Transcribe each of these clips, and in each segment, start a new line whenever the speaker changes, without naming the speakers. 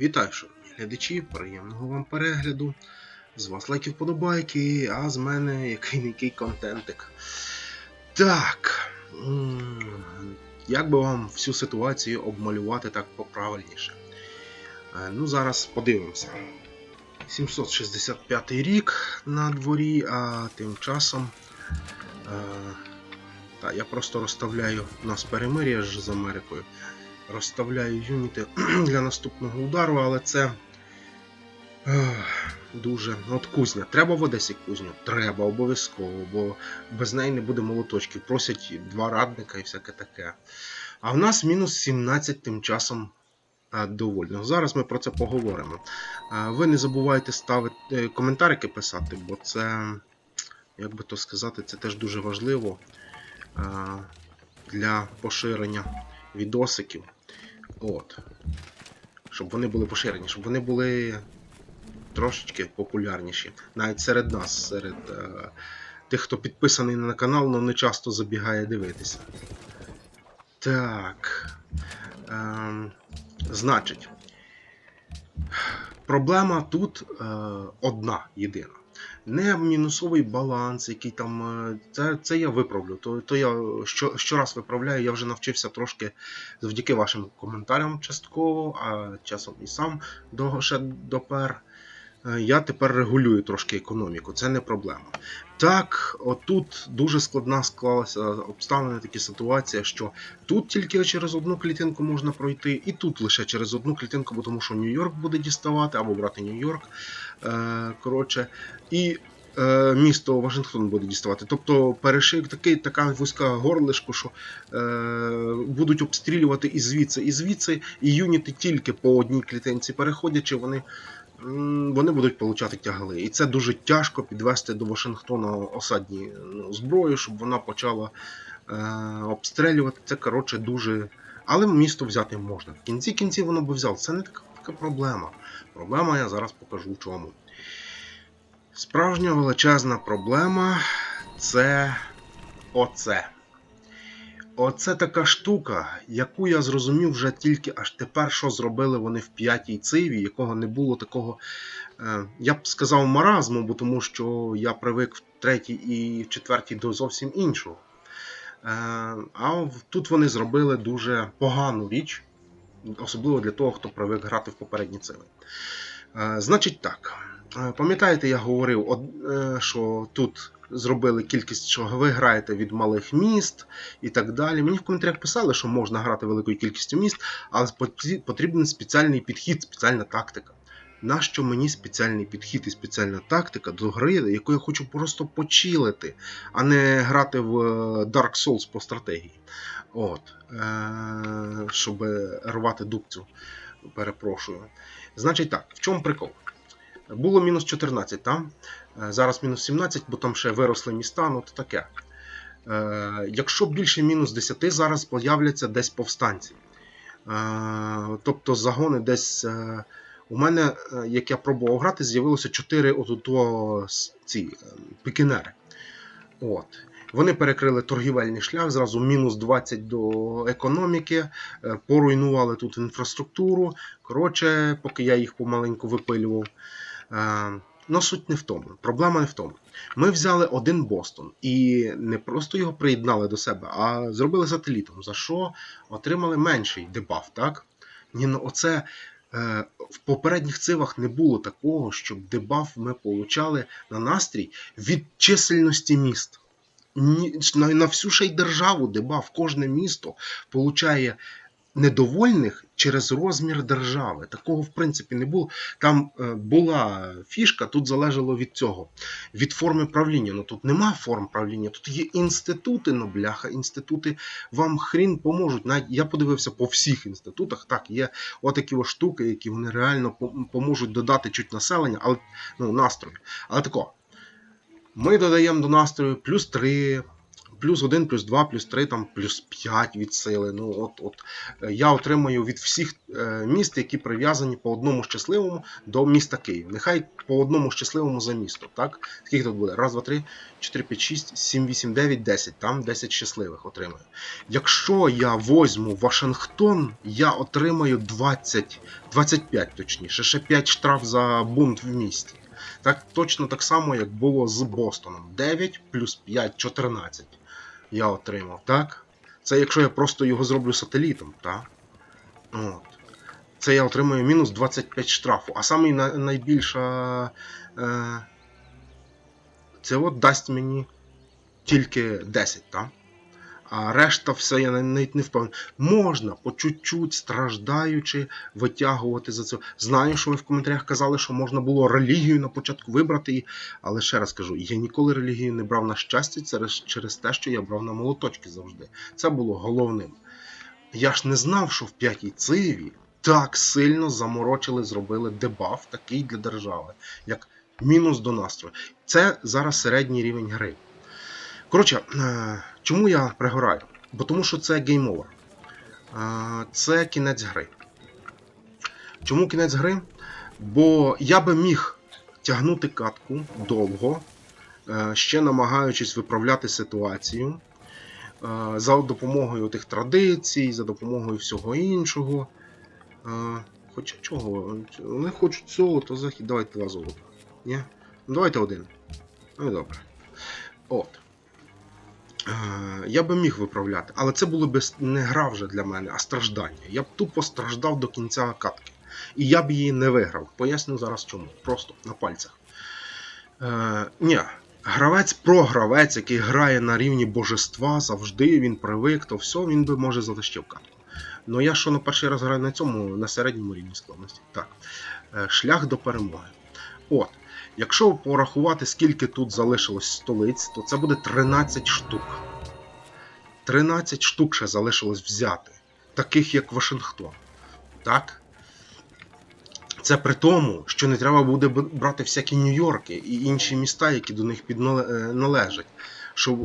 Вітаю, шановні глядачі, приємного вам перегляду. З вас лайки вподобайки, а з мене який-який контентик. Так. Як би вам всю ситуацію обмалювати так поправильніше? Е, Ну, зараз подивимося. 765 рік на дворі, а тим часом. Е, та, я просто розставляю у нас перемир'я ж з Америкою. Розставляю юніти для наступного удару, але це дуже. От кузня. Треба в Одесі кузню? Треба, обов'язково, бо без неї не буде молоточків. Просять два радника і всяке таке. А в нас мінус 17 тим часом е, довольно. Зараз ми про це поговоримо. Е, Ви не забувайте ставити е, коментарики писати, бо це, як би то сказати, це теж дуже важливо для поширення відосиків. От. Щоб вони були поширені, щоб вони були трошечки популярніші. Навіть серед нас, серед е, тих, хто підписаний на канал, але не часто забігає дивитися. Так. Ем, значить, проблема тут е, одна єдина. Не мінусовий баланс, який там. е, Це, це я виправлю. То, то я що, щораз виправляю, я вже навчився трошки завдяки вашим коментарям частково, а часом і сам до, ще допер. Е, Я тепер регулюю трошки економіку, це не проблема. Так, отут дуже складна склалася обставина, такі ситуація, що тут тільки через одну клітинку можна пройти, і тут лише через одну клітинку, бо тому що Нью-Йорк буде діставати, або брати Нью-Йорк. Е, коротше, і е, місто Вашингтон буде діставати. Тобто перешив такий, така вузька горлишко, що е, будуть обстрілювати і звідси, і звідси, і юніти тільки по одній клітинці переходячи, вони. Вони будуть получати тягли. І це дуже тяжко підвести до Вашингтона осадні ну, зброю, щоб вона почала е, обстрілювати. Це коротше дуже. Але місто взяти можна. В кінці кінців воно би взяв. Це не така, така проблема. Проблема я зараз покажу в чому. Справжня величезна проблема це оце. Оце така штука, яку я зрозумів вже тільки аж тепер, що зробили вони в п'ятій циві, якого не було такого, е, я б сказав, маразму, бо тому що я привик в третій і в четвертій до зовсім іншого. Е, а тут вони зробили дуже погану річ, особливо для того, хто привик грати в попередні циви. Е, Значить так. Пам'ятаєте, я говорив, що тут зробили кількість, що ви граєте від малих міст і так далі. Мені в коментарях писали, що можна грати великою кількістю міст, але потрібен спеціальний підхід, спеціальна тактика. Нащо мені спеціальний підхід і спеціальна тактика до гри, яку я хочу просто почилити, а не грати в е, Dark Souls по стратегії. От. Е- щоб рвати дубцю. Перепрошую. Значить так, в чому прикол? Було мінус 14 там, зараз мінус 17, бо там ще виросли міста, ну то таке. Е, Якщо більше мінус 10, зараз появляться десь повстанці. Е, Тобто загони десь. е, У мене, е, як я пробував грати, з'явилося 4 отото с- ці е, пікінери. От. Вони перекрили торгівельний шлях, зразу мінус 20 до економіки, е, поруйнували тут інфраструктуру. Коротше, поки я їх помаленьку випилював. Ну, суть не в тому. Проблема не в тому. Ми взяли один Бостон і не просто його приєднали до себе, а зробили сателітом, за що отримали менший дебаф, так? Ні, ну оце е, в попередніх цивах не було такого, щоб дебаф ми получали на настрій від чисельності міст. Ні, на, на всю ще й державу дебаф, кожне місто получає недовольних через розмір держави. Такого, в принципі, не було. Там е, була фішка, тут залежало від цього, від форми правління. Ну тут нема форм правління, тут є інститути, ну бляха, інститути вам хрін поможуть. Навіть я подивився по всіх інститутах. Так, є отакі ось штуки, які вони реально поможуть додати чуть населення, але ну, настрою. Але тако. Ми додаємо до настрою плюс 3, плюс 1, плюс 2, плюс 3, там, плюс 5 від сили. Ну, от, от, я отримаю від всіх е, міст, які прив'язані по одному щасливому до міста Київ. Нехай по одному щасливому за місто. Так? Скільки тут буде? Раз, два, три, 4, 5, 6, 7, 8, 9, 10. Там 10 щасливих отримаю. Якщо я возьму Вашингтон, я отримаю 20, 25 точніше, ще 5 штраф за бунт в місті. Так точно так само, як було з Бостоном. 9 плюс 5 14 я отримав, так? Це якщо я просто його зроблю сателітом, так? От. Це я отримую мінус 25 штрафу. А саме на- найбільша. Е, це от дасть мені тільки 10, так? А решта все я навіть не впевнений. Можна по чуть-чуть страждаючи витягувати за це. Знаю, що ви в коментарях казали, що можна було релігію на початку вибрати, але ще раз кажу, я ніколи релігію не брав на щастя через, через те, що я брав на молоточки завжди. Це було головним. Я ж не знав, що в п'ятій циві так сильно заморочили, зробили дебаф такий для держави, як мінус до настрою. Це зараз середній рівень гри. Коротше, е, чому я пригораю? Бо тому що це гейм овер. Е, Це кінець гри. Чому кінець гри? Бо я би міг тягнути катку довго, е, ще намагаючись виправляти ситуацію е, за допомогою тих традицій, за допомогою всього іншого. Е, Хоча чого? Вони хочуть золото, захід. Давайте два золота. Ні? Ну, давайте один. Ну і добре. От. Е, Я би міг виправляти, але це було б не гра вже для мене, а страждання. Я б тупо страждав до кінця катки. І я б її не виграв. Поясню зараз чому. Просто на пальцях. Е, ні, гравець програвець, який грає на рівні божества, завжди він привик, то все, він би може затащив катку. Ну я що на перший раз граю на цьому, на середньому рівні складності. Так. Е, Шлях до перемоги. От. Якщо порахувати, скільки тут залишилось столиць, то це буде 13 штук. 13 штук ще залишилось взяти, таких як Вашингтон. Так? Це при тому, що не треба буде брати всякі Нью-Йорки і інші міста, які до них підналежать. Що,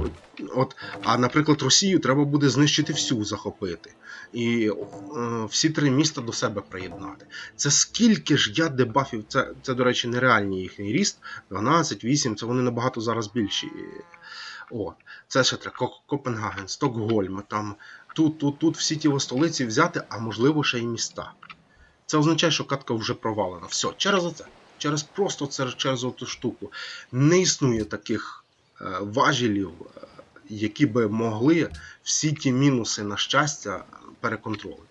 от, а, наприклад, Росію треба буде знищити всю, захопити. І е, всі три міста до себе приєднати. Це скільки ж я дебафів, це, це до речі, нереальний їхній ріст. 12, 8, це вони набагато зараз більші. От. Це ще треба Копенгаген, Стокгольм, там, тут, тут, тут всі ті столиці взяти, а можливо ще й міста. Це означає, що катка вже провалена. Все, через оце. Через просто це, через оту штуку. Не існує таких важелів, е, які би могли всі ті мінуси на щастя переконтролити.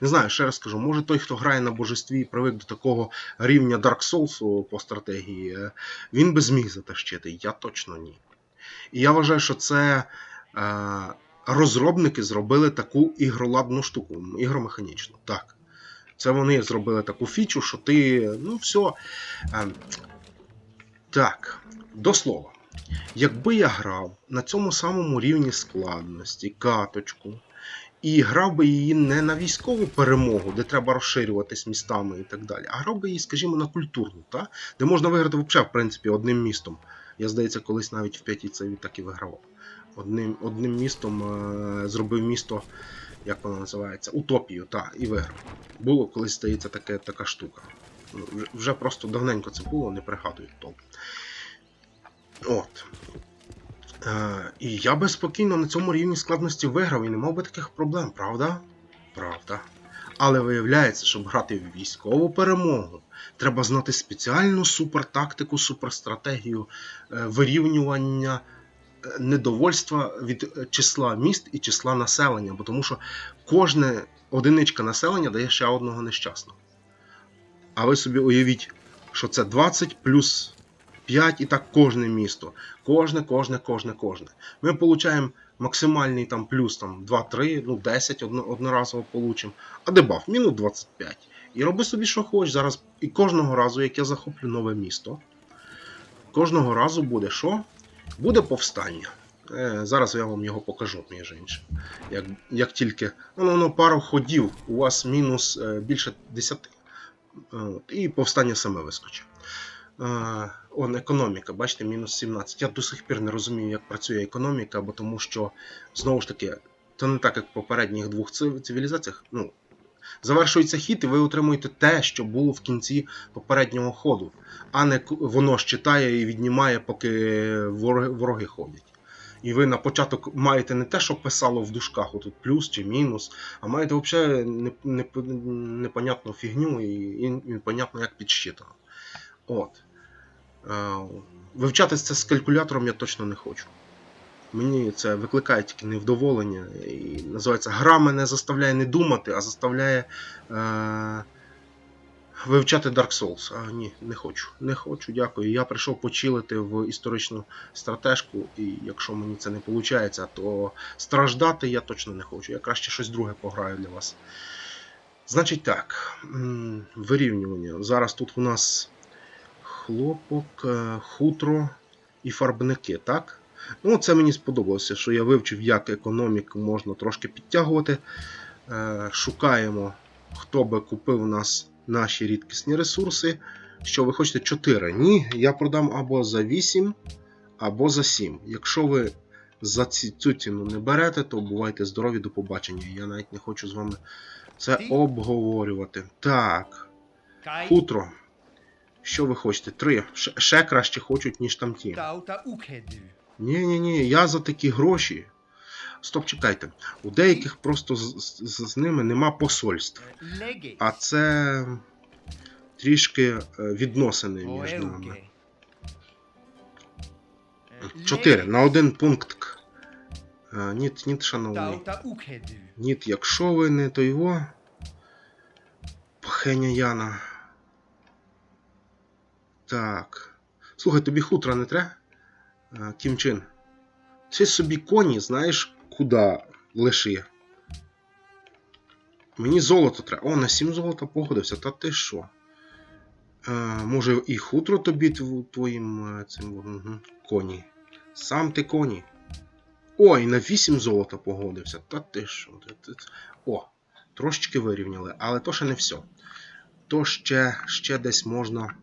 Не знаю, ще раз скажу, може той, хто грає на божестві і привик до такого рівня Dark Souls по стратегії, е, він би зміг затащити. Я точно ні. І я вважаю, що це е, розробники зробили таку ігроладну штуку, ігромеханічну. Так. Це вони зробили таку фічу, що ти. Ну, все. Е, так, до слова. Якби я грав на цьому самому рівні складності, каточку, і грав би її не на військову перемогу, де треба розширюватись містами і так далі, а грав би її, скажімо, на культурну, та? де можна виграти взагалі, в принципі, одним містом. Я, здається, колись навіть в п'ятій це так і вигравав. Одним, одним містом е, зробив місто, як воно називається, Утопію, та, і виграв. Було колись, здається, таке, така штука. Вже- Вже просто давненько це було, не пригадую толком. От. Е, і я би спокійно на цьому рівні складності виграв і не мав би таких проблем, правда? Правда. Але виявляється, щоб грати в військову перемогу, треба знати спеціальну супертактику, суперстратегію е, вирівнювання е, недовольства від е, числа міст і числа населення, бо тому що кожна одиничка населення дає ще одного нещасного. А ви собі уявіть, що це 20 плюс 5 і так кожне місто. Кожне, кожне, кожне, кожне. Ми отримуємо максимальний там плюс там, 2-3, ну 10 одно, одноразово получимо. А дебаф мінус 25. І роби собі, що хочеш. Зараз і кожного разу, як я захоплю нове місто, кожного разу буде що? Буде повстання. Е, зараз я вам його покажу, між іншим. Як, як тільки ну, воно пару ходів, у вас мінус е, більше 10. От, і повстання саме вискочить. Он економіка, бачите, мінус 17. Я до сих пір не розумію, як працює економіка, бо тому що, знову ж таки, це не так, як в попередніх двох цивілізаціях. Ну, завершується хід, і ви отримуєте те, що було в кінці попереднього ходу, а не воно щитає і віднімає, поки вороги, ходять. І ви на початок маєте не те, що писало в дужках, отут плюс чи мінус, а маєте взагалі непонятну фігню і непонятно, як підсчитано. От. Вивчати це з калькулятором я точно не хочу. Мені це викликає тільки невдоволення. І називається гра мене заставляє не думати, а заставляє е, вивчати Dark Souls. А ні, не хочу. Не хочу, дякую. Я прийшов почилити в історичну стратежку, і якщо мені це не виходить, то страждати я точно не хочу. Я краще щось друге пограю для вас. Значить так, вирівнювання. Зараз тут у нас хлопок, е, хутро і фарбники, так? Ну, це мені сподобалося, що я вивчив, як економіку можна трошки підтягувати. Е, Шукаємо, хто би купив у нас наші рідкісні ресурси. Що ви хочете 4? Ні, я продам або за 8, або за 7. Якщо ви за цю ціну не берете, то бувайте здорові, до побачення. Я навіть не хочу з вами це обговорювати. Так, хутро. Що ви хочете? Три. Ще, ще краще хочуть, ніж там ті. Ні, ні, ні, я за такі гроші. Стоп, чекайте. У деяких просто з, з, з ними нема посольств. А це трішки е, відносини між нами. Чотири. На один пункт. Е, Ніт, ніт, шановний. Ніт, якщо ви не то його. Пахеня Яна. Так. Слухай, тобі хутра не треба? Е, Кімчин. Ти собі коні, знаєш, куди лиши. Мені золото треба. О, на 7 золота погодився. Та ти що? Е, може і хутро тобі твоїм е, цим угу, коні. Сам ти коні. Ой, на 8 золота погодився. Та ти що? О, трошечки вирівняли, але то ще не все. То ще, ще десь можна.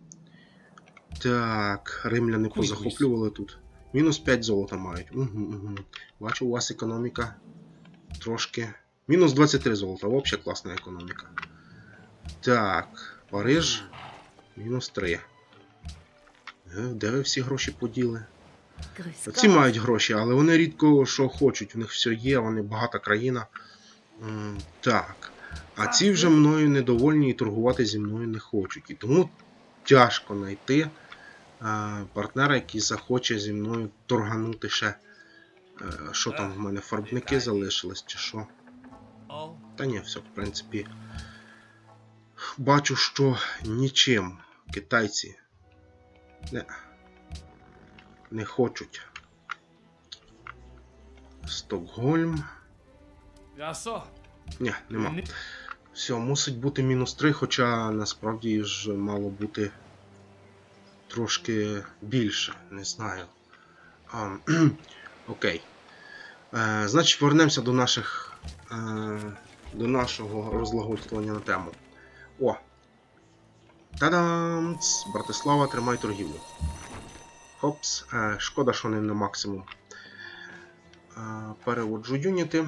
Так, римляни позахоплювали тут. Мінус 5 золота мають. Угу, угу. Бачу, у вас економіка трошки. Мінус 23 золота, взагалі класна економіка. Так, Париж. Мінус 3. Е, Де ви всі гроші поділи? Ці мають гроші, але вони рідко що хочуть. У них все є, вони багата країна. Так. А ці вже мною недовольні і торгувати зі мною не хочуть. І тому тяжко знайти партнера, який захоче зі мною торганути ще. Е, Що там в мене? Фарбники залишились чи що? Та ні, все, в принципі. Бачу, що нічим китайці не, не хочуть. Стокгольм. Ні, нема. Все, мусить бути мінус 3, хоча насправді ж мало бути трошки більше, не знаю. Окей. Е, значить, повернемося до наших. Е, до нашого розлагодствування на тему. О! Та-дам! Братислава, тримай торгівлю. Хопс. Е, шкода, що не на максимум. Е, переводжу юніти.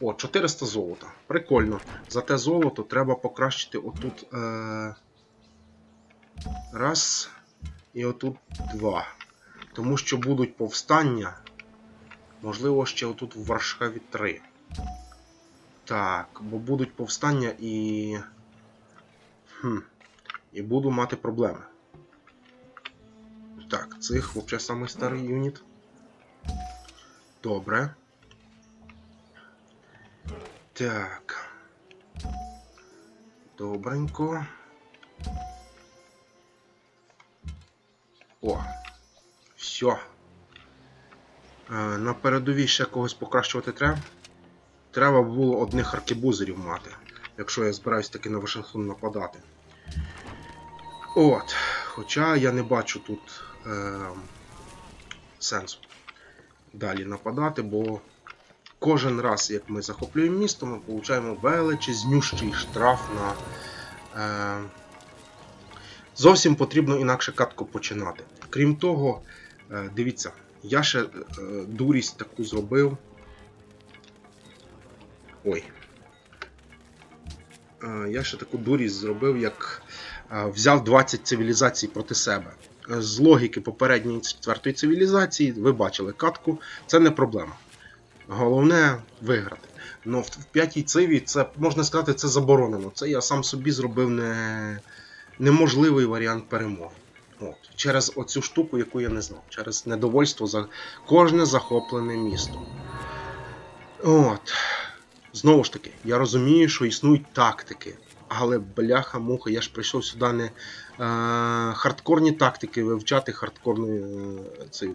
О, 400 золота. Прикольно. За те золото треба покращити отут. Раз. І отут два. Тому що будуть повстання. Можливо, ще отут в Варшаві 3. Так, бо будуть повстання і. Хм. І буду мати проблеми. Так, цих взагалі самий старий юніт. Добре. Так. Добренько. О. Все. На передовій ще когось покращувати треба. Треба було одних аркебузерів мати, якщо я збираюсь таки на Вашингтон нападати. От. Хоча я не бачу тут е, сенсу далі нападати, бо кожен раз, як ми захоплюємо місто, ми отримуємо величезнющий штраф на е, Зовсім потрібно інакше катку починати. Крім того, е, дивіться, я ще е, дурість таку зробив. Ой. Е, Я ще таку дурість зробив, як взяв 20 цивілізацій проти себе. З логіки попередньої четвертої цивілізації, ви бачили катку, це не проблема. Головне виграти. В в п'ятій циві це можна сказати, це заборонено. Це я сам собі зробив не... неможливий варіант перемоги. От. Через оцю штуку, яку я не знав, через недовольство за кожне захоплене місто. От. Знову ж таки, я розумію, що існують тактики. Але бляха-муха, я ж прийшов сюди не е, хардкорні тактики вивчати хардкорної е, цей.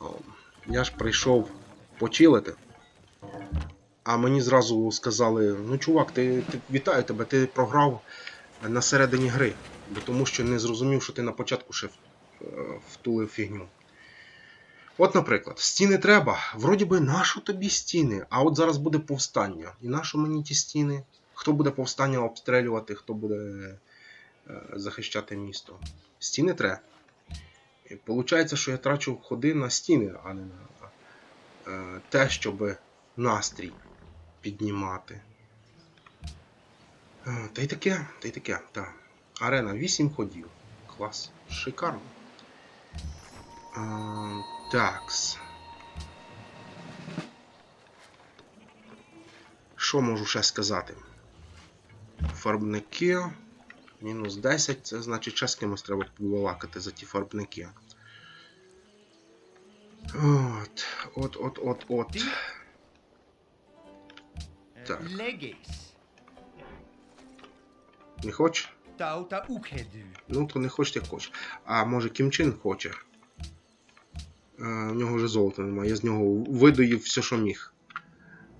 О, Я ж прийшов почилити. А мені зразу сказали: ну чувак, ти, ти вітаю тебе, ти програв на середині гри, бо тому що не зрозумів, що ти на початку ще е, втулив фігню. От, наприклад, стіни треба. Вроді би, нащо тобі стіни? А от зараз буде повстання. І нащо мені ті стіни? Хто буде повстання обстрілювати, хто буде е, захищати місто? Стіни треба. І Получається, що я трачу ходи на стіни, а не на е, те, щоб настрій піднімати. Е, Та й таке, та й таке, так. Арена 8 ходів. Клас. Шикарно. Е, такс. Що можу ще сказати? Фарбники. Мінус 10, це значить ще з кимось треба побалакати за ті фарбники. От, от, от, от, от. Так.
Legis.
Не
ukedu.
Ну, то не хочеш, як хочеш. А може Кімчин хоче. В нього вже золота немає. Я з нього видоїв все, що міг.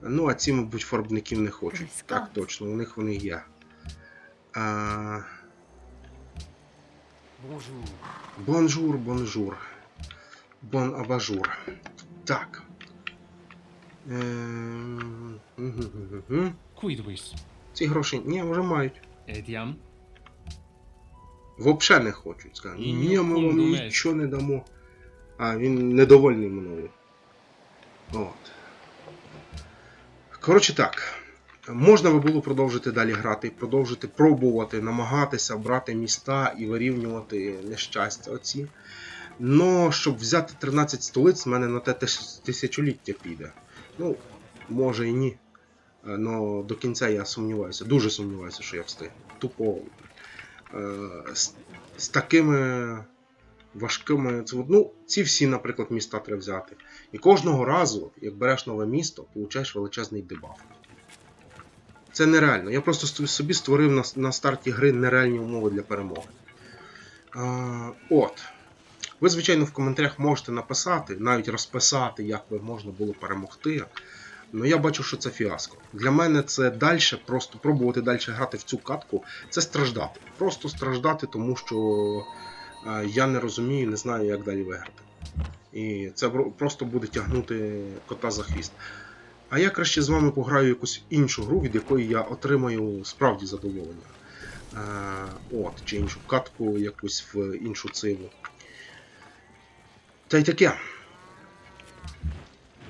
Ну, а ці, мабуть, фарбників не хочуть. Так точно, у них вони є. А, бонжур, бонжур. Бон абажур. Так. Ем, Ці гроші ні, вже мають.
Etiam.
Взагалі не хочуть. Скажуть,
І
ні, ми вам
думаєш.
нічого не дамо. А, він недовольний мною. От. Коротше так. Можна би було продовжити далі грати, продовжити пробувати, намагатися брати міста і вирівнювати нещастя оці. Но щоб взяти 13 столиць, в мене на те тис- тисячоліття піде. Ну, може і ні. Но до кінця я сумніваюся, дуже сумніваюся, що я встигну. Тупо е, з, з такими важкими. Ну, ці всі, наприклад, міста треба взяти. І кожного разу, як береш нове місто, получаєш величезний дебаф. Це нереально. Я просто собі створив на, на старті гри нереальні умови для перемоги. А, от. Ви, звичайно, в коментарях можете написати, навіть розписати, як би можна було перемогти. Ну я бачу, що це фіаско. Для мене це далі, просто пробувати далі грати в цю катку, це страждати. Просто страждати, тому що е, я не розумію, не знаю, як далі виграти. І це просто буде тягнути кота за хвіст. А я краще з вами пограю якусь іншу гру, від якої я отримаю справді задоволення. Е, от, чи іншу катку, якусь в іншу циву. Та й таке.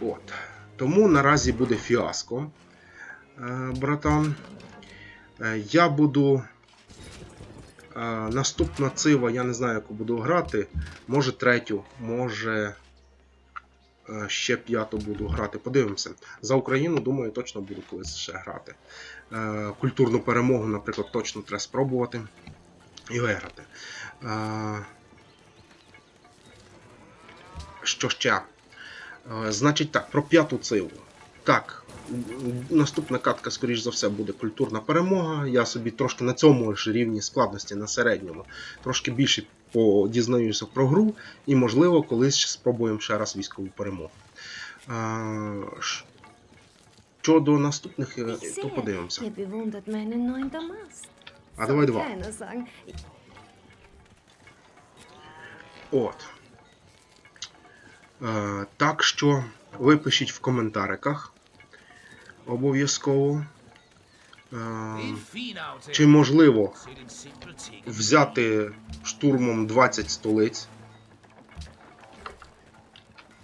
От. Тому наразі буде фіаско, е, братан. Е, Я буду. е, Наступна цива, я не знаю, яку буду грати. Може третю, може ще п'яту буду грати. Подивимося. За Україну, думаю, точно буду колись ще грати. Культурну перемогу, наприклад, точно треба спробувати і виграти. Що ще? Значить так, про п'яту циву. Так, наступна катка, скоріш за все, буде культурна перемога. Я собі трошки на цьому ж рівні складності, на середньому, трошки більше подізнаюся про гру, і, можливо, колись спробуємо ще раз військову перемогу. Щодо наступних, е, то подивимося.
Damast.
А давай два. От. Е, так що ви пишіть в коментариках. Обов'язково. Е, чи можливо взяти штурмом 20 столиць.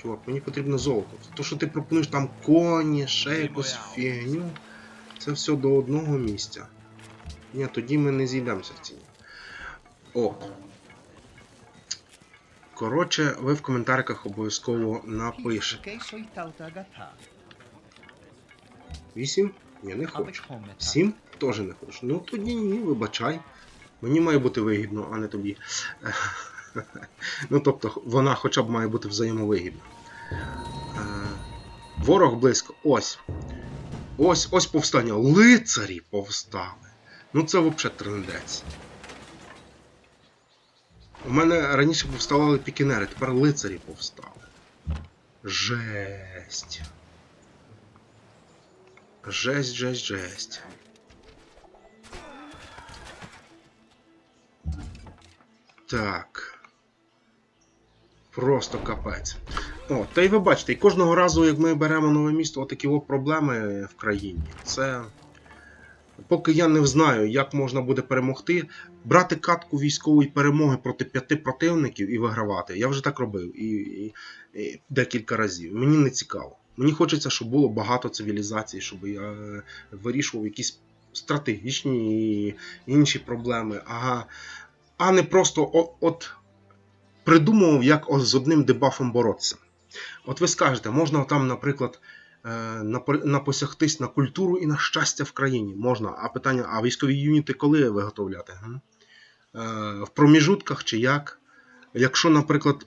Чувак, мені потрібно золото. То, що ти пропонуєш там коні, ще якусь фігню. Це все до одного місця. Ні, тоді ми не зійдемося в ціні. О. Коротше, ви в коментарях обов'язково напишете.
Che soi
8? Ні, не хочу. 7? Теж не хочу. Ну тоді ні, вибачай. Мені має бути вигідно, а не тобі. Ну тобто, вона хоча б має бути взаємовигідна. Е, Ворог близько. Ось. Ось ось повстання. Лицарі повстали. Ну це взагалі трендець. У мене раніше повставали пікінери, тепер лицарі повстали. Жесть. Жесть, жесть, жесть. Так. Просто капець. О, та й ви бачите, і кожного разу, як ми беремо нове місто, отакі от проблеми в країні. Це. Поки я не знаю, як можна буде перемогти, брати катку військової перемоги проти п'яти противників і вигравати. Я вже так робив і, і, і декілька разів. Мені не цікаво. Мені хочеться, щоб було багато цивілізацій, щоб я е, вирішував якісь стратегічні і інші проблеми, а, а не просто от, от придумував, як з одним дебафом боротися. От ви скажете, можна там, наприклад, напосягтись на культуру і на щастя в країні. Можна. А питання, а військові юніти коли виготовляти? Е, В проміжутках чи як? Якщо, наприклад,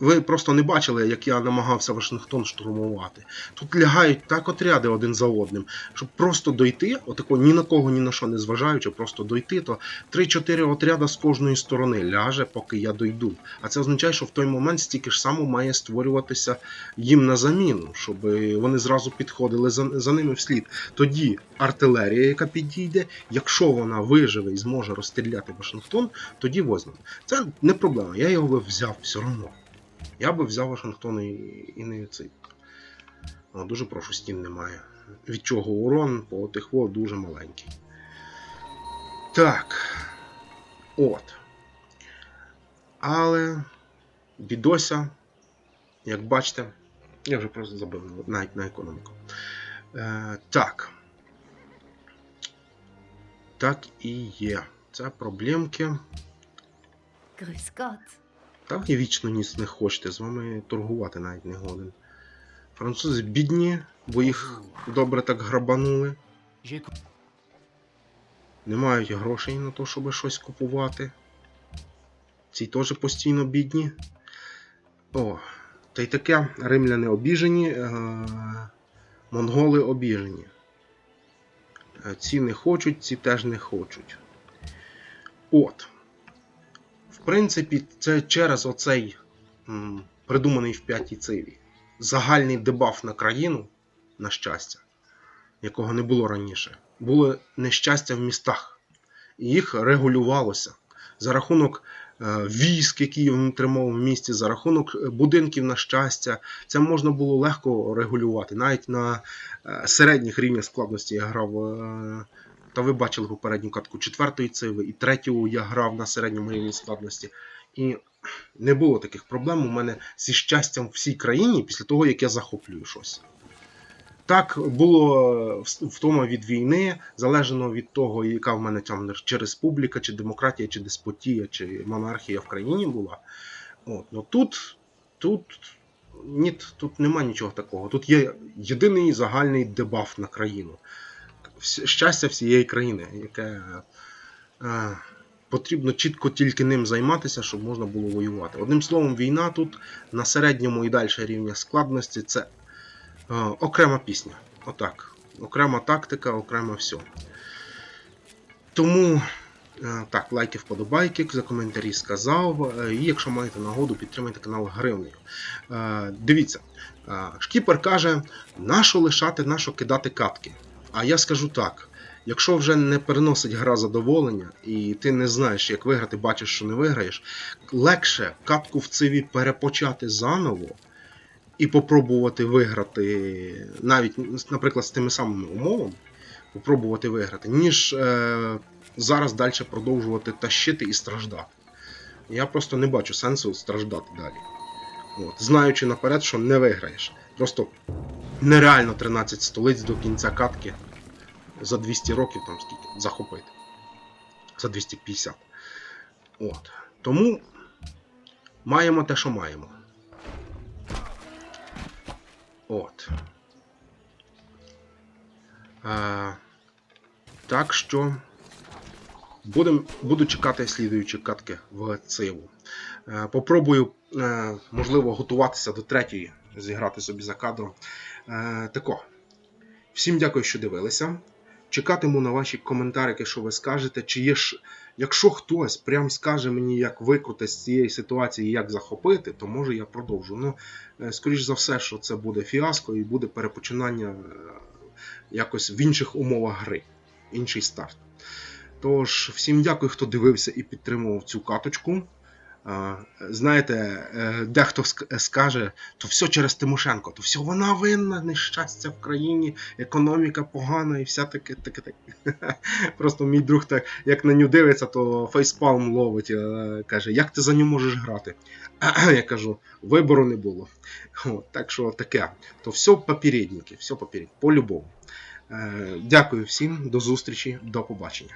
ви просто не бачили, як я намагався Вашингтон штурмувати. Тут лягають так отряди один за одним, щоб просто дойти, отако ні на кого, ні на що не зважаючи, просто дойти, то 3-4 отряда з кожної сторони ляже, поки я дойду. А це означає, що в той момент стільки ж само має створюватися їм на заміну, щоб вони зразу підходили за, за ними вслід. Тоді артилерія, яка підійде, якщо вона виживе і зможе розстріляти Вашингтон, тоді возьмемо. Це не проблема. Я його взяв все одно. Я би взяв Вашингтон і, і не цей. О, дуже прошу, стін немає. Від чого урон по тих во дуже маленький. Так. От. Але бідося, як бачите, я вже просто забив навіть на економіку. Е, так. Так і є. Це проблемки.
Gott.
Та ви вічно ніц не хочете, з вами торгувати навіть не годен. Французи бідні, бо їх добре так грабанули. Не мають грошей на те, щоб щось купувати. Ці теж постійно бідні. О, та й таке римляни обіжені, е- монголи обіжені. Е, Ці не хочуть, ці теж не хочуть. От. Принципі, це через оцей м, придуманий в п'ятій циві. Загальний дебаф на країну, на щастя, якого не було раніше. Було нещастя в містах. І їх регулювалося за рахунок е, військ, які він тримав в місті, за рахунок е, будинків на щастя. Це можна було легко регулювати. Навіть на е, середніх рівнях складності я грав. Та ви бачили попередню катку четвертої циви і третю я грав на середньому рівні складності. І не було таких проблем у мене зі щастям в всій країні після того, як я захоплюю щось. Так було втома від війни, залежно від того, яка в мене там чи республіка, чи демократія, чи деспотія, чи монархія в країні була. От. Ну тут, тут, ні, тут нема нічого такого. Тут є єдиний загальний дебаф на країну. Щастя всієї країни, яке е, потрібно чітко тільки ним займатися, щоб можна було воювати. Одним словом, війна тут на середньому і далі рівня складності це е, окрема пісня. Отак. Окрема тактика, окремо все. Тому е, так, лайки, вподобайки, за коментарі сказав. І якщо маєте нагоду, підтримайте канал гривнею. Дивіться, шкіпер каже, нащо лишати, нащо кидати катки. А я скажу так: якщо вже не переносить гра задоволення, і ти не знаєш, як виграти, бачиш, що не виграєш, легше катку в циві перепочати заново і попробувати виграти, навіть, наприклад, з тими самими умовами, попробувати виграти, ніж е, зараз далі продовжувати тащити і страждати. Я просто не бачу сенсу страждати далі. От, знаючи наперед, що не виграєш. Просто нереально 13 столиць до кінця катки за 200 років там скільки захопити. За 250. От. Тому маємо те, що маємо. От. Е, так що будем, буду чекати слідуючі катки в Циву. Е, попробую, е, можливо, готуватися до третьої, зіграти собі за кадром. Е, тако. Всім дякую, що дивилися. Чекатиму на ваші коментарики, що ви скажете. Чи є ж, якщо хтось прям скаже мені, як викрути з цієї ситуації, як захопити, то може я продовжу. Ну, е, скоріш за все, що це буде фіаско і буде перепочинання е, якось в інших умовах гри, інший старт. Тож, всім дякую, хто дивився і підтримував цю каточку. Знаєте, е, дехто скаже, то все через Тимошенко, то все вона винна, нещастя в країні, економіка погана і вся таке таке. таке. Просто мій друг так, як на нього дивиться, то фейспалм ловить. е, Каже, як ти за нього можеш грати? Я кажу, вибору не було. Так що таке. То все попередники, все попередники, по-любому. Е, Дякую всім, до зустрічі, до побачення.